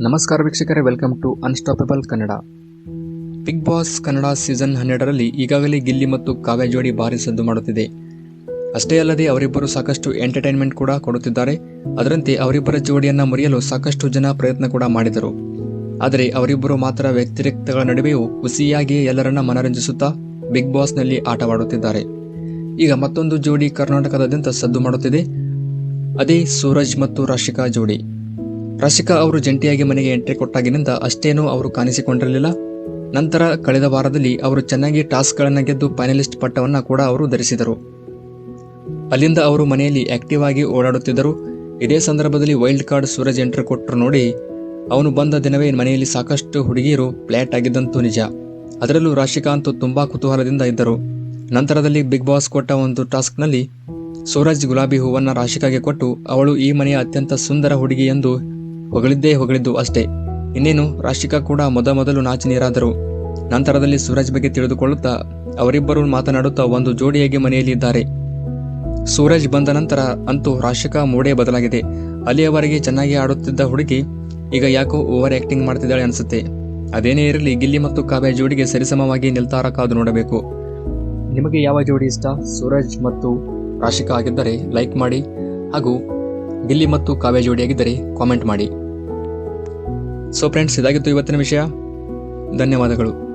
ನಮಸ್ಕಾರ ವೀಕ್ಷಕರೇ welcome to unstoppable Kannada. Bigg Boss Kannada season ಹನ್ನೆರಡರಲ್ಲಿ ಈಗಾಗಲೇ ಗಿಲ್ಲಿ ಮತ್ತು ಕಾವ್ಯ ಜೋಡಿ ಭಾರಿ ಸದ್ದು ಮಾಡುತ್ತಿದೆ. ಅಷ್ಟೇ ಅಲ್ಲದೆ ಅವರಿಬ್ಬರು ಸಾಕಷ್ಟು ಎಂಟರ್ಟೈನ್ಮೆಂಟ್ ಕೂಡ ಕೊಡುತ್ತಿದ್ದಾರೆ. ಅದರಂತೆ ಅವರಿಬ್ಬರ ಜೋಡಿಯನ್ನ ಮುರಿಯಲು ಸಾಕಷ್ಟು ಜನ ಪ್ರಯತ್ನ ಕೂಡ ಮಾಡಿದರು. ಆದರೆ ಅವರಿಬ್ಬರು ಮಾತ್ರ ವ್ಯತಿರಿಕ್ತಗಳ ನಡುವೆಯೂ ಹುಸಿಯಾಗಿಯೇ ಎಲ್ಲರನ್ನ ಮನರಂಜಿಸುತ್ತಾ ಬಿಗ್ ಬಾಸ್ನಲ್ಲಿ ಆಟವಾಡುತ್ತಿದ್ದಾರೆ. ಈಗ ಮತ್ತೊಂದು ಜೋಡಿ ಕರ್ನಾಟಕದಾದ್ಯಂತ ಸದ್ದು ಮಾಡುತ್ತಿದೆ. ಅದೇ ಸೂರಜ್ ಮತ್ತು ರಾಶಿಕಾ ಜೋಡಿ. ರಾಶಿಕಾ ಅವರು ಜಂಟಿಯಾಗಿ ಮನೆಗೆ ಎಂಟ್ರಿ ಕೊಟ್ಟಾಗಿನಿಂದ ಅಷ್ಟೇನೂ ಅವರು ಕಾಣಿಸಿಕೊಂಡಿರಲಿಲ್ಲ. ನಂತರ ಕಳೆದ ವಾರದಲ್ಲಿ ಅವರು ಚೆನ್ನಾಗಿ ಟಾಸ್ಕ್ಗಳನ್ನು ಗೆದ್ದು ಫೈನಲಿಸ್ಟ್ ಪಟ್ಟವನ್ನು ಕೂಡ ಅವರು ಧರಿಸಿದರು. ಅಲ್ಲಿಂದ ಅವರು ಮನೆಯಲ್ಲಿ ಆಕ್ಟಿವ್ ಆಗಿ ಓಡಾಡುತ್ತಿದ್ದರು. ಇದೇ ಸಂದರ್ಭದಲ್ಲಿ ವೈಲ್ಡ್ ಕಾರ್ಡ್ ಸೂರಜ್ ಎಂಟ್ರಿ ಕೊಟ್ಟರು ನೋಡಿ, ಅವನು ಬಂದ ದಿನವೇ ಮನೆಯಲ್ಲಿ ಸಾಕಷ್ಟು ಹುಡುಗಿಯರು ಫ್ಲಾಟ್ ಆಗಿದ್ದಂತೂ ನಿಜ. ಅದರಲ್ಲೂ ರಾಶಿಕಾ ತುಂಬಾ ಕುತೂಹಲದಿಂದ ಇದ್ದರು. ನಂತರದಲ್ಲಿ ಬಿಗ್ ಬಾಸ್ ಕೊಟ್ಟ ಒಂದು ಟಾಸ್ಕ್ನಲ್ಲಿ ಸೂರಜ್ ಗುಲಾಬಿ ಹೂವನ್ನು ರಾಶಿಕಾಗೆ ಕೊಟ್ಟು, ಅವಳು ಈ ಮನೆಯ ಅತ್ಯಂತ ಸುಂದರ ಹುಡುಗಿ ಎಂದು ಹೊಗಳಿದ್ದೇ ಹೊಗಳಿದ್ದು ಅಷ್ಟೇ. ಇನ್ನೇನು, ರಾಶಿಕಾ ಕೂಡ ಮೊದ ಮೊದಲು ನೀರಾದರು ನಂತರದಲ್ಲಿ ಸೂರಜ್ ಬಗ್ಗೆ ತಿಳಿದುಕೊಳ್ಳುತ್ತಾ, ಅವರಿಬ್ಬರು ಮಾತನಾಡುತ್ತಾ ಒಂದು ಜೋಡಿಯಾಗಿ ಮನೆಯಲ್ಲಿ ಇದ್ದಾರೆ. ಸೂರಜ್ ಬಂದ ನಂತರ ಅಂತೂ ರಾಶಿಕಾ ಮೂಡೇ ಬದಲಾಗಿದೆ. ಅಲ್ಲಿಯವರೆಗೆ ಚೆನ್ನಾಗಿ ಆಡುತ್ತಿದ್ದ ಹುಡುಗಿ, ಈಗ ಯಾಕೋ ಓವರ್ ಆಕ್ಟಿಂಗ್ ಮಾಡ್ತಿದ್ದಾಳೆ ಅನಿಸುತ್ತೆ. ಅದೇನೇ ಇರಲಿ, ಗಿಲ್ಲಿ ಮತ್ತು ಕಾವ್ಯ ಜೋಡಿಗೆ ಸರಿಸಮವಾಗಿ ನಿಲ್ತಾರ ಕಾದು ನೋಡಬೇಕು. ನಿಮಗೆ ಯಾವ ಜೋಡಿ ಇಷ್ಟ? ಸೂರಜ್ ಮತ್ತು ರಾಶಿಕಾ ಆಗಿದ್ದರೆ ಲೈಕ್ ಮಾಡಿ ಹಾಗೂ ಗಿಲ್ಲಿ ಮತ್ತು ಕಾವ್ಯ ಜೋಡಿಯಾಗಿದ್ದರೆ ಕಾಮೆಂಟ್ ಮಾಡಿ. ಸೊ ಫ್ರೆಂಡ್ಸ್ ಇದಾಗಿತ್ತು ಇವತ್ತಿನ ವಿಷಯ. ಧನ್ಯವಾದಗಳು.